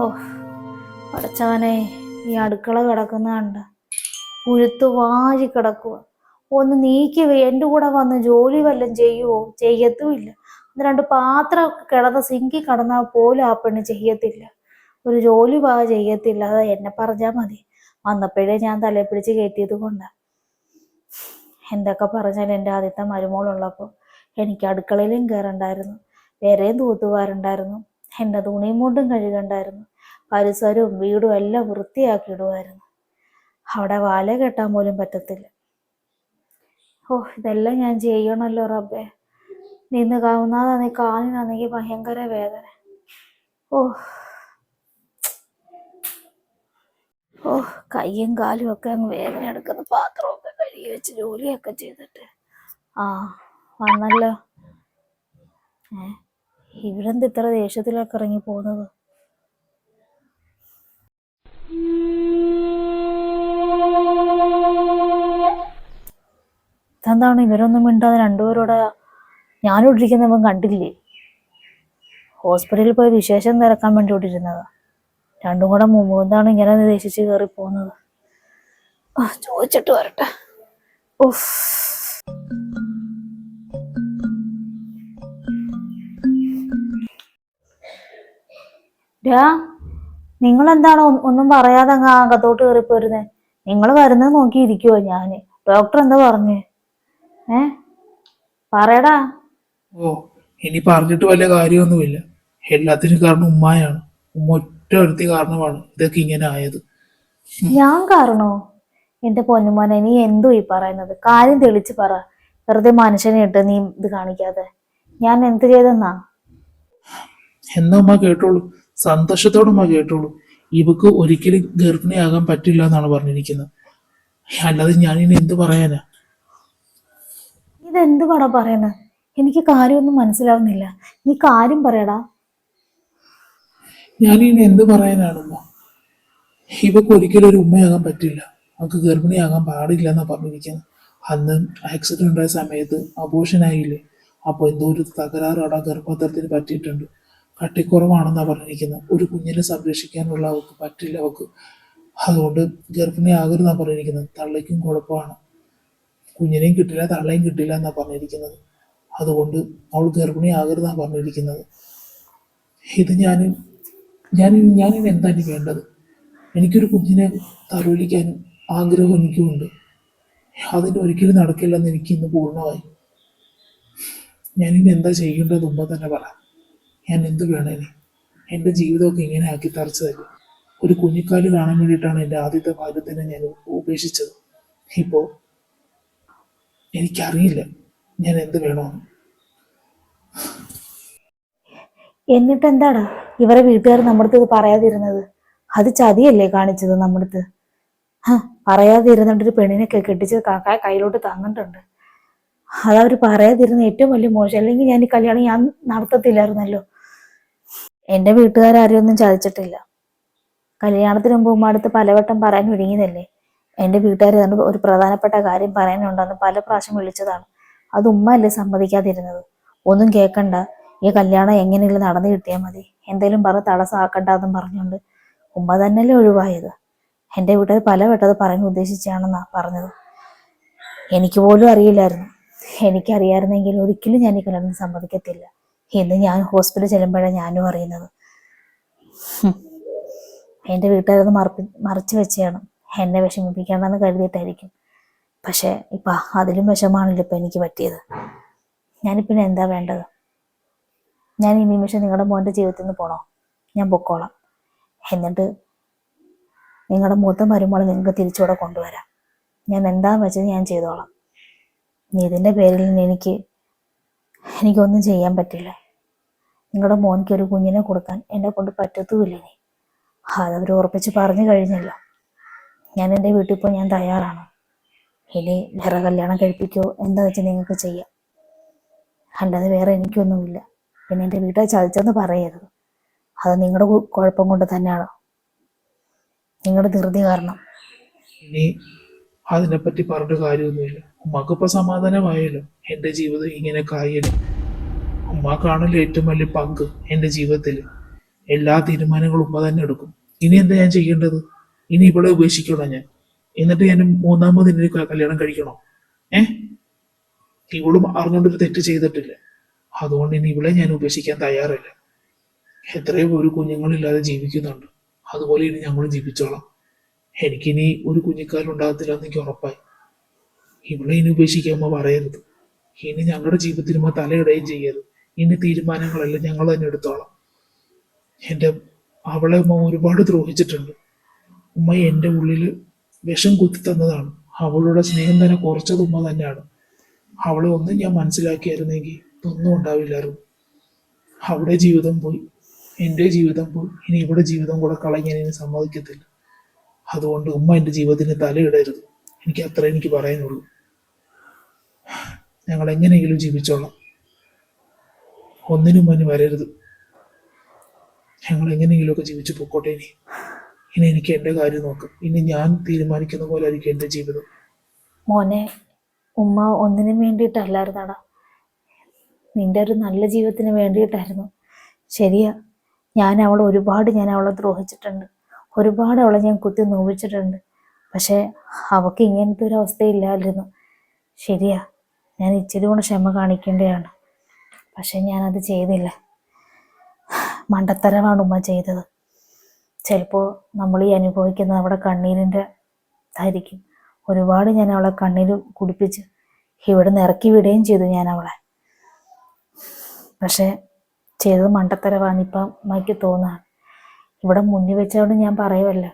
ഓ അടച്ചവനെ ഈ അടുക്കള കിടക്കുന്ന കണ്ട. പുഴുത്തു വാരി കിടക്കുക. ഒന്ന് നീക്കി വേ- എന്റെ കൂടെ വന്ന് ജോലി വല്ലതും ചെയ്യുവോ? ചെയ്യത്തുമില്ല. രണ്ട് പാത്രം കിടന്ന് സിങ്കി കിടന്നാൽ പോലും ആ പെണ്ണ് ചെയ്യത്തില്ല. ഒരു ജോലി പാ ചെയ്യത്തില്ല. അത് എന്നെ പറഞ്ഞാൽ മതി. വന്നപ്പോഴേ ഞാൻ തലയിൽ പിടിച്ച് കയറ്റിയത് കൊണ്ടാണ് എന്തൊക്കെ പറഞ്ഞാൽ എന്റെ ആദ്യത്തെ മരുമോളുള്ളപ്പോൾ എനിക്ക് അടുക്കളയിലും കയറണ്ടായിരുന്നു. വേറെയും തൂത്തുവാറുണ്ടായിരുന്നു എന്റെ തുണിയും കൊണ്ടും കഴുകണ്ടായിരുന്നു. പരിസരവും വീടും എല്ലാം വൃത്തിയാക്കിയിടുമായിരുന്നു. അവിടെ വാല കെട്ടാൻ പോലും പറ്റത്തില്ല. ഓ ഇതെല്ലാം ഞാൻ ചെയ്യണല്ലോ റബ്ബേ. നിന്ന് കാവുന്നതാണെങ്കിൽ കാലിനാണെങ്കിൽ ഭയങ്കര വേദന. ഓ. ഓ കയ്യും കാലും ഒക്കെ അങ്ങ് വേദന എടുക്കുന്ന. പാത്രമൊക്കെ കഴുകി വെച്ച് ജോലിയൊക്കെ ചെയ്തിട്ട്. ആ വന്നല്ലോ. ഏ ഇവിടെന്ത് ഇത്ര ദേഷ്യത്തിലൊക്കെ ഇറങ്ങി പോകുന്നത് ഇതെന്താണ്? ഇവരൊന്നും മിണ്ടാതെ രണ്ടുപേരോടെ ഞാനിട്ടിരിക്കുന്നവൻ കണ്ടില്ലേ? ഹോസ്പിറ്റലിൽ പോയി വിശേഷം തിരക്കാൻ വേണ്ടി ഇട്ടിരുന്നതാ രണ്ടും കൂടെ മുമ്പ് എന്താണ് ഇങ്ങനെ ദേശിച്ച് കയറി പോകുന്നത്. ചോദിച്ചിട്ട് വരട്ടെ. ഉഫ്. നിങ്ങൾ എന്താണ് ഒന്നും പറയാതെ അങ്ങ് അകത്തോട്ട് കയറി പോരുന്നേ നിങ്ങൾ വരുന്നത് നോക്കി ഇരിക്കുവോ ഞാൻ? ഡോക്ടർ എന്താ പറഞ്ഞേ? ഏ? പറയടാ. ഓ ഇനി പറഞ്ഞിട്ട് വല്ല കാര്യമൊന്നുമില്ല. എല്ലാത്തിനും കാരണം ഉമ്മായാണ്. ഉമ്മ ഒറ്റ ഒരുത്തി കാരണമാണ് ഇതൊക്കെ ഇങ്ങനെ ആയത്. ഞാൻ കാരണോ? എന്റെ പൊന്നുമോനെ നീ എന്തോ ഈ പറയുന്നത്? കാര്യം തെളിച്ച് പറ. വെറുതെ മനുഷ്യനെ ഇട്ട് നീ ഇത് കാണിക്കാതെ. ഞാൻ എന്ത് ചെയ്തെന്നാ? എന്നാ ഉമ്മ കേട്ടോളൂ. സന്തോഷത്തോടെ ഉമ്മ കേട്ടോളൂ. ഇവക്ക് ഒരിക്കലും ഗർഭിണിയാകാൻ പറ്റില്ല എന്നാണ് പറഞ്ഞിരിക്കുന്നത്. അല്ലാതെ ഞാൻ ഇനി എന്ത് പറയാനാ? ഇതെന്ത് പടാ പറയുന്നത് എനിക്ക് കാര്യമൊന്നും മനസ്സിലാവുന്നില്ല. നീ കാര്യം പറയടാ. ഞാൻ ഇനി എന്ത് പറയാനാണോ ഇവക്ക് ഒരിക്കലും ഒരു ഉമ്മയാകാൻ പറ്റില്ല. അവക്ക് ഗർഭിണിയാകാൻ പാടില്ല എന്നാ പറഞ്ഞിരിക്കുന്നത് അന്ന് ആക്സിഡന്റ് ഉണ്ടായ സമയത്ത് അബോഷൻ ആയില്ലേ? അപ്പോൾ എന്തോ ഒരു തകരാറ് അവിടെ ഗർഭപാത്രത്തിന് പറ്റിയിട്ടുണ്ട്. കട്ടിക്കുറവാണെന്നാ പറഞ്ഞിരിക്കുന്നത് ഒരു കുഞ്ഞിനെ സംരക്ഷിക്കാനുള്ള അവക്ക് പറ്റില്ല അവക്ക്. അതുകൊണ്ട് ഗർഭിണിയാകരുതെന്നാ പറഞ്ഞിരിക്കുന്നത് തള്ളയ്ക്കും കുഴപ്പമാണ്. കുഞ്ഞിനെയും കിട്ടില്ല തള്ളയും കിട്ടില്ല എന്നാ പറഞ്ഞിരിക്കുന്നത്. അതുകൊണ്ട് അവൾ ഗർഭിണിയാകരുതെന്നാ പറഞ്ഞിരിക്കുന്നത്. ഇത് ഞാൻ ഞാൻ ഞാനിനി എന്താണ് വേണ്ടത്? എനിക്കൊരു കുഞ്ഞിനെ തലോലിക്കാനും ആഗ്രഹം എനിക്കുമുണ്ട്. അതിന് ഒരിക്കലും നടക്കില്ലെന്ന് എനിക്ക് ഇന്ന് പൂർണമായി. ഞാനിനി എന്താ ചെയ്യേണ്ടത് മുമ്പ് തന്നെ പറ. ഞാൻ എന്ത് വേണേനെ എന്റെ ജീവിതമൊക്കെ ഇങ്ങനെ ആക്കി തറച്ചതല്ലേ ഒരു കുഞ്ഞിക്കാൽ കാണാൻ വേണ്ടിയിട്ടാണ് എന്റെ ആദ്യത്തെ ഭാര്യത്തിനെ ഞാൻ ഉപേക്ഷിച്ചത്. ഇപ്പോൾ എനിക്കറിയില്ല. ഞാൻ എന്ത് വേണമെന്ന് എന്നിട്ട് എന്താടാ ഇവരെ വീട്ടുകാർ നമ്മുടെ ഇത് പറയാതിരുന്നത്? അത് ചതിയല്ലേ കാണിച്ചത് നമ്മുടെ അടുത്ത് പറയാതിരുന്നിട്ടൊരു പെണ്ണിനെ കെട്ടിച്ച് കാക്കായ കയ്യിലോട്ട് തന്നിട്ടുണ്ട്. അതവർ പറയാതിരുന്ന ഏറ്റവും വലിയ മോശം. അല്ലെങ്കിൽ ഞാൻ ഈ കല്യാണം ഞാൻ നടത്തത്തില്ലായിരുന്നല്ലോ. എന്റെ വീട്ടുകാരും ഒന്നും ചതിച്ചിട്ടില്ല. കല്യാണത്തിന് മുമ്പ് ഉമ്മ അടുത്ത് പലവട്ടം പറയാൻ ഒരുങ്ങിയതല്ലേ? എന്റെ വീട്ടുകാർ തന്നെ ഒരു പ്രധാനപ്പെട്ട കാര്യം പറയാനുണ്ടെന്ന് പല പ്രാവശ്യം വിളിച്ചതാണ്. അത് ഉമ്മ അല്ലേ സമ്മതിക്കാതിരുന്നത്? ഒന്നും കേൾക്കണ്ട ഈ കല്യാണം എങ്ങനെയെങ്കിലും നടന്നു കിട്ടിയാൽ മതി. എന്തേലും പറ തടസ്സമാക്കണ്ടെന്നും പറഞ്ഞുകൊണ്ട് ഉമ്മ തന്നെയല്ലേ ഒഴിവായത്. എന്റെ വീട്ടിൽ പല വട്ടത് പറഞ്ഞു ഉദ്ദേശിച്ചാണെന്നാ പറഞ്ഞത്. എനിക്ക് പോലും അറിയില്ലായിരുന്നു. എനിക്കറിയായിരുന്നെങ്കിൽ ഒരിക്കലും ഞാൻ ഈ കല്യാണം സമ്മതിക്കത്തില്ല എന്ന് ഞാൻ ഹോസ്പിറ്റലിൽ ചെല്ലുമ്പോഴാണ് ഞാനും അറിയുന്നത്. എന്റെ വീട്ടുകാരത് മറപ്പി മറച്ചു വെച്ചാണ് എന്നെ വിഷമിപ്പിക്കേണ്ടെന്ന് കരുതിയിട്ടായിരിക്കും. പക്ഷേ ഇപ്പം അതിലും വിഷമാണല്ലോ ഇപ്പം എനിക്ക് പറ്റിയത്. ഞാനിപ്പിന്നെ എന്താ വേണ്ടത്? ഞാൻ ഈ നിമിഷം നിങ്ങളുടെ മോന്റെ ജീവിതത്തിൽ നിന്ന് പോണോ? ഞാൻ പൊക്കോളാം. എന്നിട്ട് നിങ്ങളുടെ മൂത്ത മരുമോളെ നിങ്ങൾക്ക് തിരിച്ചുകൂടെ കൊണ്ടുവരാം. ഞാൻ എന്താ വെച്ചത് ഞാൻ ചെയ്തോളാം. നീ ഇതിന്റെ പേരിൽ നിന്ന് എനിക്ക് എനിക്കൊന്നും ചെയ്യാൻ പറ്റില്ല. നിങ്ങളുടെ മോനിക്ക് ഒരു കുഞ്ഞിനെ കൊടുക്കാൻ എന്നെ കൊണ്ട് പറ്റത്തുമില്ല ഇനി. അതവർ ഉറപ്പിച്ച് പറഞ്ഞു കഴിഞ്ഞല്ലോ. ഞാൻ എന്റെ വീട്ടിൽ പോയി ഞാൻ തയ്യാറാണ്. ഇനി വേറെ കല്യാണം കഴിപ്പിക്കോ? എന്താ വെച്ചാൽ നിങ്ങൾക്ക് ചെയ്യാം? അല്ലാതെ വേറെ എനിക്കൊന്നുമില്ല. പിന്നെ എന്റെ വീട്ടിൽ ചതിച്ചെന്ന് പറയരുത്. അത് നിങ്ങളുടെ കുഴപ്പം കൊണ്ട് തന്നെയാണ്. നിങ്ങളുടെ ധൃതി കാരണം. ഇനി അതിനെപ്പറ്റി പറഞ്ഞ കാര്യമൊന്നുമില്ല. ഉമ്മക്കിപ്പോ സമാധാനമായല്ലോ. എന്റെ ജീവിതം ഇങ്ങനെ കായലും. ഉമ്മാക്കാണല്ലോ ഏറ്റവും വലിയ പങ്ക് എന്റെ ജീവിതത്തിൽ എല്ലാ തീരുമാനങ്ങളും ഉമ്മ തന്നെ എടുക്കും. ഇനി എന്താ ഞാൻ ചെയ്യേണ്ടത്? ഇനി ഇവിടെ ഉപേക്ഷിക്കണോ ഞാൻ. എന്നിട്ട് ഞാൻ മൂന്നാമത് ക- കല്യാണം കഴിക്കണോ? ഏ? ഇവളും അറിഞ്ഞുകൊണ്ടൊരു തെറ്റ് ചെയ്തിട്ടില്ല. അതുകൊണ്ട് ഇനി ഇവളെ ഞാൻ ഉപേക്ഷിക്കാൻ തയ്യാറില്ല. എത്രയും ഒരു കുഞ്ഞുങ്ങളില്ലാതെ ജീവിക്കുന്നുണ്ട്. അതുപോലെ ഇനി ഞങ്ങളും ജീവിച്ചോളാം. എനിക്കിനി ഒരു കുഞ്ഞിക്കാലുണ്ടാകത്തില്ല എന്ന് എനിക്ക് ഉറപ്പായി. ഇവളെ ഇനി ഉപേക്ഷിക്കുമ്പോ പറയരുത്. ഇനി ഞങ്ങളുടെ ജീവിതത്തിൽ ആ തലയിടുകയും ചെയ്യരുത്. ഇനി തീരുമാനങ്ങളെല്ലാം ഞങ്ങൾ തന്നെ എടുത്തോളാം. എന്റെ അവളെ ഒരുപാട് ദ്രോഹിച്ചിട്ടുണ്ട്. ഉമ്മ എന്റെ ഉള്ളിൽ വിഷം കുത്തി തന്നതാണ്. അവളുടെ സ്നേഹം തന്നെ കുറച്ചത് ഉമ്മ തന്നെയാണ്. അവളെ ഒന്നും ഞാൻ മനസ്സിലാക്കിയായിരുന്നെങ്കിൽ ഇതൊന്നും ഉണ്ടാവില്ലായിരുന്നു. അവിടെ ജീവിതം പോയി. എന്റെ ജീവിതം പോയി. ഇനി ഇവിടെ ജീവിതം കൂടെ കളയാൻ ഇനി സമ്മതിക്കത്തില്ല. അതുകൊണ്ട് ഉമ്മ എന്റെ ജീവിതത്തിന് തലയിടരുത്. എനിക്ക് അത്ര എനിക്ക് പറയാനുള്ളൂ. ഞങ്ങൾ എങ്ങനെയെങ്കിലും ജീവിച്ചോളാം. ഒന്നിനും മുന്നിൽ വരരുത്. ഞങ്ങൾ എങ്ങനെയെങ്കിലുമൊക്കെ ജീവിച്ചു പൊക്കോട്ടെ ഇനി. ഇനി എനിക്ക് എന്റെ കാര്യം നോക്കാം. ഇനി ഞാൻ തീരുമാനിക്കുന്ന പോലെ ആയിരിക്കും എന്റെ ജീവിതം. മോനെ ഉമ്മ ഒന്നിനും വേണ്ടിയിട്ടല്ലായിരുന്നടാ. നിന്റെ ഒരു നല്ല ജീവിതത്തിന് വേണ്ടിയിട്ടായിരുന്നു. ശരിയാ ഞാൻ അവളെ ഒരുപാട് ഞാൻ അവളെ ദ്രോഹിച്ചിട്ടുണ്ട്. ഒരുപാട് അവളെ ഞാൻ കുത്തി നോവിച്ചിട്ടുണ്ട്. പക്ഷെ അവക്ക് ഇങ്ങനത്തെ ഒരു അവസ്ഥയില്ലായിരുന്നു. ശരിയാ ഞാൻ ഇച്ചിരി കൂടെ ക്ഷമ കാണിക്കേണ്ടതാണ്. പക്ഷെ ഞാനത് ചെയ്തില്ല. മണ്ടത്തരമാണ് ഉമ്മ ചെയ്തത്. ചിലപ്പോൾ നമ്മൾ ഈ അനുഭവിക്കുന്നത് അവിടെ കണ്ണീരിന്റെ ധരിക്കും ഒരുപാട് ഞാൻ അവളെ കണ്ണീര് കുടിപ്പിച്ച് ഇവിടെ നിന്ന് ഇറക്കി വിടുകയും ചെയ്തു ഞാൻ അവളെ. പക്ഷേ ചെയ്തത് മണ്ടത്തരമാണ് ഇപ്പം അമ്മയ്ക്ക് തോന്നാണ് ഇവിടെ മുന്നിൽ വെച്ചവിടെ ഞാൻ പറയുമല്ലോ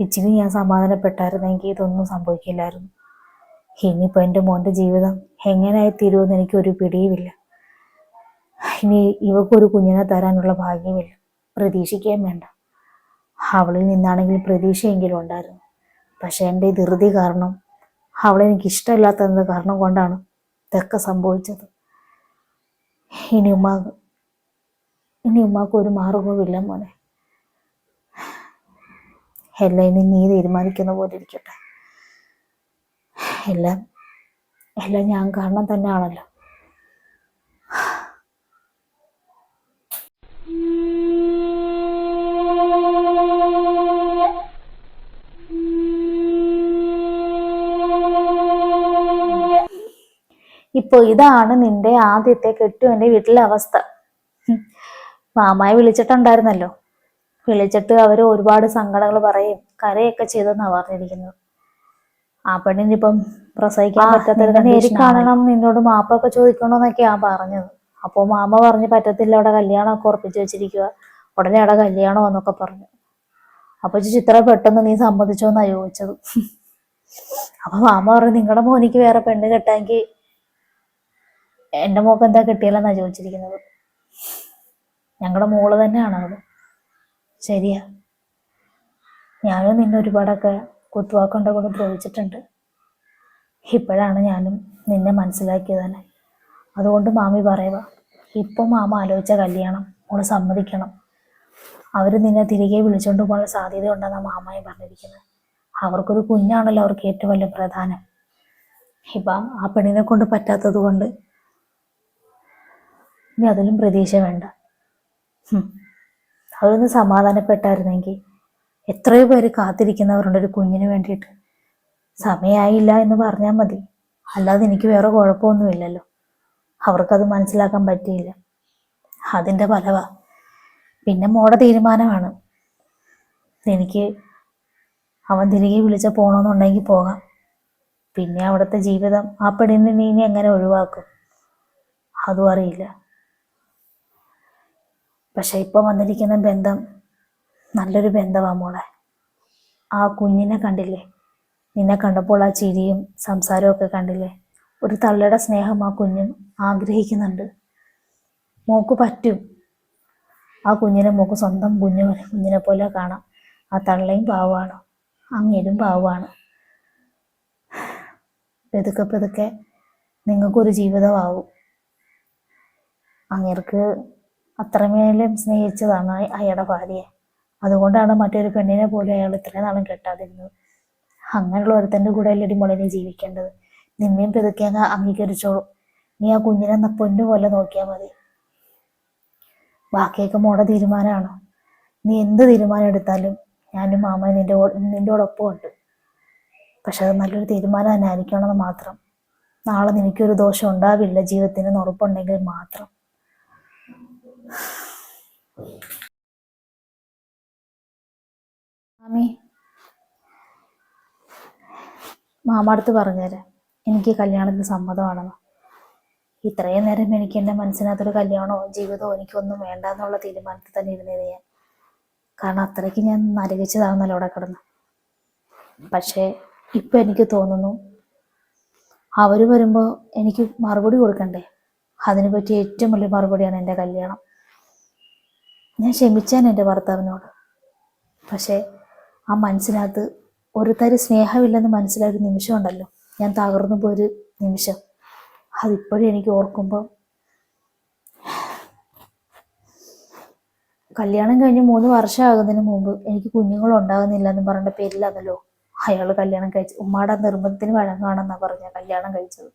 ഇച്ചിരി ഞാൻ സമാധാനപ്പെട്ടായിരുന്നെങ്കിൽ ഇതൊന്നും സംഭവിക്കില്ലായിരുന്നു. ഇനിയിപ്പോൾ എന്റെ മോന്റെ ജീവിതം എങ്ങനെയായി തീരുമെന്ന് എനിക്കൊരു പിടിയുമില്ല. ഇനി ഇവക്കൊരു കുഞ്ഞിനെ തരാനുള്ള ഭാഗ്യമില്ല. പ്രതീക്ഷിക്കുകയും വേണ്ട. അവളിൽ നിന്നാണെങ്കിൽ പ്രതീക്ഷയെങ്കിലും ഉണ്ടായിരുന്നു. പക്ഷെ എന്റെ ധൃതി കാരണം അവളെ എനിക്ക് ഇഷ്ടമില്ലാത്തതെന്ന കാരണം കൊണ്ടാണ് ഇതൊക്കെ സംഭവിച്ചത്. ഇനി ഉമ്മ ഇനി ഉമ്മാക്ക് ഒരു മോനെ. എല്ലാം ഇനി നീ തീരുമാനിക്കുന്ന പോലെ ഇരിക്കട്ടെ. എല്ലാം എല്ലാം ഞാൻ കാരണം തന്നെയാണല്ലോ. ഇപ്പൊ ഇതാണ് നിന്റെ ആദ്യത്തെ കെട്ടുവിന്റെ വീട്ടിലെ അവസ്ഥ. മാമായി വിളിച്ചിട്ടുണ്ടായിരുന്നല്ലോ. വിളിച്ചിട്ട് അവർ ഒരുപാട് സങ്കടങ്ങൾ പറയും കരയൊക്കെ ചെയ്തെന്നാ പറഞ്ഞിരിക്കുന്നത്. ആ പെണ്ണിനിപ്പം പ്രസവിക്കാൻ പറ്റാത്ത നേരി കാണണം നിന്നോട് മാപ്പൊക്കെ ചോദിക്കണോന്നൊക്കെയാ പറഞ്ഞത്. അപ്പോൾ മാമ പറഞ്ഞ് പറ്റത്തില്ല അവിടെ കല്യാണമൊക്കെ ഉറപ്പിച്ചു വെച്ചിരിക്കുക ഉടനെ അവിടെ കല്യാണം എന്നൊക്കെ പറഞ്ഞു. അപ്പൊ ചിത്ര പെട്ടെന്ന് നീ സമ്മതിച്ചോന്നാ ചോദിച്ചത്. അപ്പൊ മാമ പറഞ്ഞു നിങ്ങളുടെ മോനിക്ക് വേറെ പെണ്ണ് കെട്ടാമെങ്കിൽ എന്റെ മോക്ക് എന്താ കിട്ടിയാലെന്നാ ചോദിച്ചിരിക്കുന്നത്. ഞങ്ങളുടെ മോൾ തന്നെയാണ് അത്? ശരിയാ. ഞാനും നിന്നെ ഒരുപാടൊക്കെ കുത്തുവാക്കൊണ്ട് കൂടെ ദ്രോഹിച്ചിട്ടുണ്ട്. ഇപ്പോഴാണ് ഞാനും നിന്നെ മനസ്സിലാക്കിയത് തന്നെ. അതുകൊണ്ട് മാമി പറയുക ഇപ്പം മാമ ആലോചിച്ച കല്യാണം മോൾ സമ്മതിക്കണം. അവർ നിന്നെ തിരികെ വിളിച്ചുകൊണ്ട് പോകാനുള്ള സാധ്യത ഉണ്ടെന്നാണ് മാമായി പറഞ്ഞിരിക്കുന്നത് അവർക്കൊരു കുഞ്ഞാണല്ലോ അവർക്ക് ഏറ്റവും വലിയ പ്രധാനം. ഇപ്പം ആ പെണ്ണിനെ കൊണ്ട് പറ്റാത്തത് കൊണ്ട് ഇനി അതിലും പ്രതീക്ഷ വേണ്ട. അവരൊന്ന് സമാധാനപ്പെട്ടായിരുന്നെങ്കിൽ എത്രയോ പേര് കാത്തിരിക്കുന്നവരുണ്ട് ഒരു കുഞ്ഞിന് വേണ്ടിയിട്ട്. സമയമായില്ല എന്ന് പറഞ്ഞാൽ മതി. അല്ലാതെ എനിക്ക് വേറെ കുഴപ്പമൊന്നുമില്ലല്ലോ. അവർക്കത് മനസ്സിലാക്കാൻ പറ്റിയില്ല. അതിന്റെ ഫലവാ. പിന്നെ മോടെ തീരുമാനമാണ്. എനിക്ക് അവൻ തിരികെ വിളിച്ച പോകണമെന്നുണ്ടെങ്കിൽ പോകാം. പിന്നെ അവിടുത്തെ ജീവിതം ആ പെണ്ണിനെ ഇനി എങ്ങനെ ഒഴിവാക്കും? അതും അറിയില്ല. പക്ഷെ ഇപ്പം വന്നിരിക്കുന്ന ബന്ധം നല്ലൊരു ബന്ധമാണ് മോളെ. ആ കുഞ്ഞിനെ കണ്ടില്ലേ? നിന്നെ കണ്ടപ്പോൾ ആ ചിരിയും സംസാരവും ഒക്കെ കണ്ടില്ലേ? ഒരു തള്ളയുടെ സ്നേഹം ആ കുഞ്ഞും ആഗ്രഹിക്കുന്നുണ്ട്. മോക്ക് പറ്റും. ആ കുഞ്ഞിനെ മോക്ക് സ്വന്തം കുഞ്ഞു കുഞ്ഞിനെ പോലെ കാണാം. ആ തള്ളയും പാവമാണ്. അങ്ങേരും പാവമാണ്. പെതുക്കെ പെതുക്കെ നിങ്ങൾക്കൊരു ജീവിതമാവും. അങ്ങേർക്ക് അത്രമേലും സ്നേഹിച്ചതാണ് അയ- അയാളുടെ ഭാര്യയെ. അതുകൊണ്ടാണ് മറ്റൊരു പെണ്ണിനെ പോലും അയാൾ ഇത്രയും നാളും കെട്ടാതിരുന്നത്. അങ്ങനെയുള്ള ഒരുത്തന്റെ കൂടെ അല്ലടി മോളിനെ ജീവിക്കേണ്ടത്. നിന്നെയും പെതുക്കെ അങ്ങ് അംഗീകരിച്ചോളൂ. നീ ആ കുഞ്ഞിനെ പൊന്നു പോലെ നോക്കിയാൽ മതി. ബാക്കിയൊക്കെ മോടെ തീരുമാനമാണ്? നീ എന്ത് തീരുമാനം എടുത്താലും ഞാനും മാമ നിന്റെ നിന്റെ ഒപ്പം ഉണ്ട്. പക്ഷെ അത് നല്ലൊരു തീരുമാനം തന്നെ ആയിരിക്കണമെന്ന് മാത്രം. നാളെ നിനക്കൊരു ദോഷം ഉണ്ടാവില്ല. ജീവിതത്തിന് ഉറപ്പുണ്ടെങ്കിൽ മാത്രം. മാമി. മാമാടുത്ത് പറഞ്ഞുതരാം എനിക്ക് കല്യാണത്തിന് സമ്മതമാണെന്ന്. ഇത്രയും നേരം എനിക്ക് എന്റെ മനസ്സിനകത്തൊരു കല്യാണമോ ജീവിതമോ എനിക്കൊന്നും വേണ്ട എന്നുള്ള തീരുമാനത്തിൽ തന്നെ ഇരുന്നത് ഞാൻ. കാരണം അത്രയ്ക്ക് ഞാൻ നരകിച്ചതാണെന്നല്ലോ അവിടെ കിടന്ന്. പക്ഷേ ഇപ്പം എനിക്ക് തോന്നുന്നു അവർ വരുമ്പോൾ എനിക്ക് മറുപടി കൊടുക്കണ്ടേ? അതിനെപ്പറ്റി ഏറ്റവും വലിയ മറുപടിയാണ് എന്റെ കല്യാണം. ഞാൻ ക്ഷമിച്ചാൻ എന്റെ ഭർത്താവിനോട്. പക്ഷേ ആ മനസ്സിനകത്ത് ഒരു തരി സ്നേഹമില്ലെന്ന് മനസ്സിലായൊരു നിമിഷം ഉണ്ടല്ലോ ഞാൻ തകർന്നു പോയൊരു നിമിഷം. അതിപ്പോഴും എനിക്ക് ഓർക്കുമ്പോൾ കല്യാണം കഴിഞ്ഞ് മൂന്ന് വർഷം വർഷമാകുന്നതിന് മുമ്പ് എനിക്ക് കുഞ്ഞുങ്ങൾ ഉണ്ടാകുന്നില്ല എന്ന് പറഞ്ഞ പേരിലാണല്ലോ അയാൾ കല്യാണം കഴിച്ചു ഉമ്മാടെ നിർബന്ധത്തിന് വഴങ്ങാണെന്നാണ് പറഞ്ഞ കല്യാണം കഴിച്ചത്.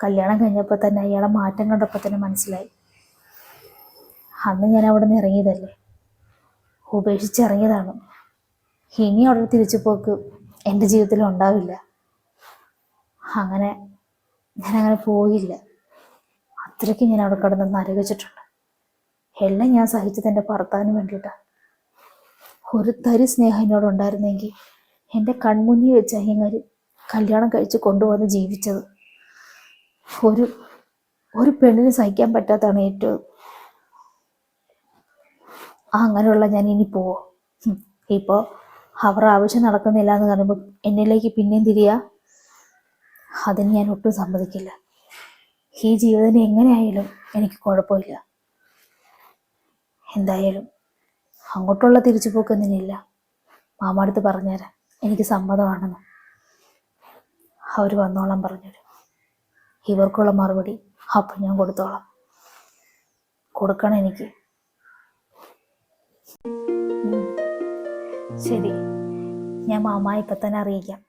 കല്യാണം കഴിഞ്ഞപ്പോൾ തന്നെ അയാളെ മാറ്റം കണ്ടപ്പോൾ തന്നെ മനസ്സിലായി. അന്ന് ഞാൻ അവിടെ നിന്ന് ഇറങ്ങിയതല്ലേ? ഉപേക്ഷിച്ചിറങ്ങിയതാണ് ഇനി അവിടെ തിരിച്ചു പോക്ക് എന്റെ ജീവിതത്തിൽ ഉണ്ടാവില്ല. അങ്ങനെ ഞാൻ അങ്ങനെ പോയില്ല. അത്രയ്ക്ക് ഞാൻ അവിടെ കിടന്ന് നരകിച്ചിട്ടുണ്ട്. എല്ലാം ഞാൻ സഹിച്ചത് എന്റെ ഭർത്താവിന് വേണ്ടിയിട്ടാണ് ഒരു തരി സ്നേഹം എന്നോട് ഉണ്ടായിരുന്നെങ്കിൽ എന്റെ കൺമുന്നിൽ വെച്ച് അയ്യങ്ങാർ കല്യാണം കഴിച്ച് കൊണ്ടുവന്ന് ജീവിച്ചത്. ഒരു ഒരു പെണ്ണിന് സഹിക്കാൻ പറ്റാത്തതാണ് ഏറ്റവും ആ അങ്ങനെയുള്ള ഞാൻ ഇനി പോവോ. ഇപ്പോൾ ഇപ്പോ അവർ ആവശ്യം നടക്കുന്നില്ല എന്ന് പറയുമ്പോൾ എന്നിലേക്ക് പിന്നെയും തിരിയാ. അതിന് ഞാൻ ഒട്ടും സമ്മതിക്കില്ല. ഈ ജീവിതം എങ്ങനെയായാലും എനിക്ക് കുഴപ്പമില്ല. എന്തായാലും അങ്ങോട്ടുള്ള തിരിച്ചുപോക്കൊന്നിനില്ല മാമാടുത്ത് പറഞ്ഞുതരാം. എനിക്ക് സമ്മതമാണെന്ന്. അവർ വന്നോളാം പറഞ്ഞുതരും. ഇവർക്കുള്ള മറുപടി അപ്പം ഞാൻ കൊടുത്തോളാം. കൊടുക്കണം എനിക്ക്. ശരി. ഞാൻ മാമ ഇപ്പം തന്നെ അറിയിക്കാം.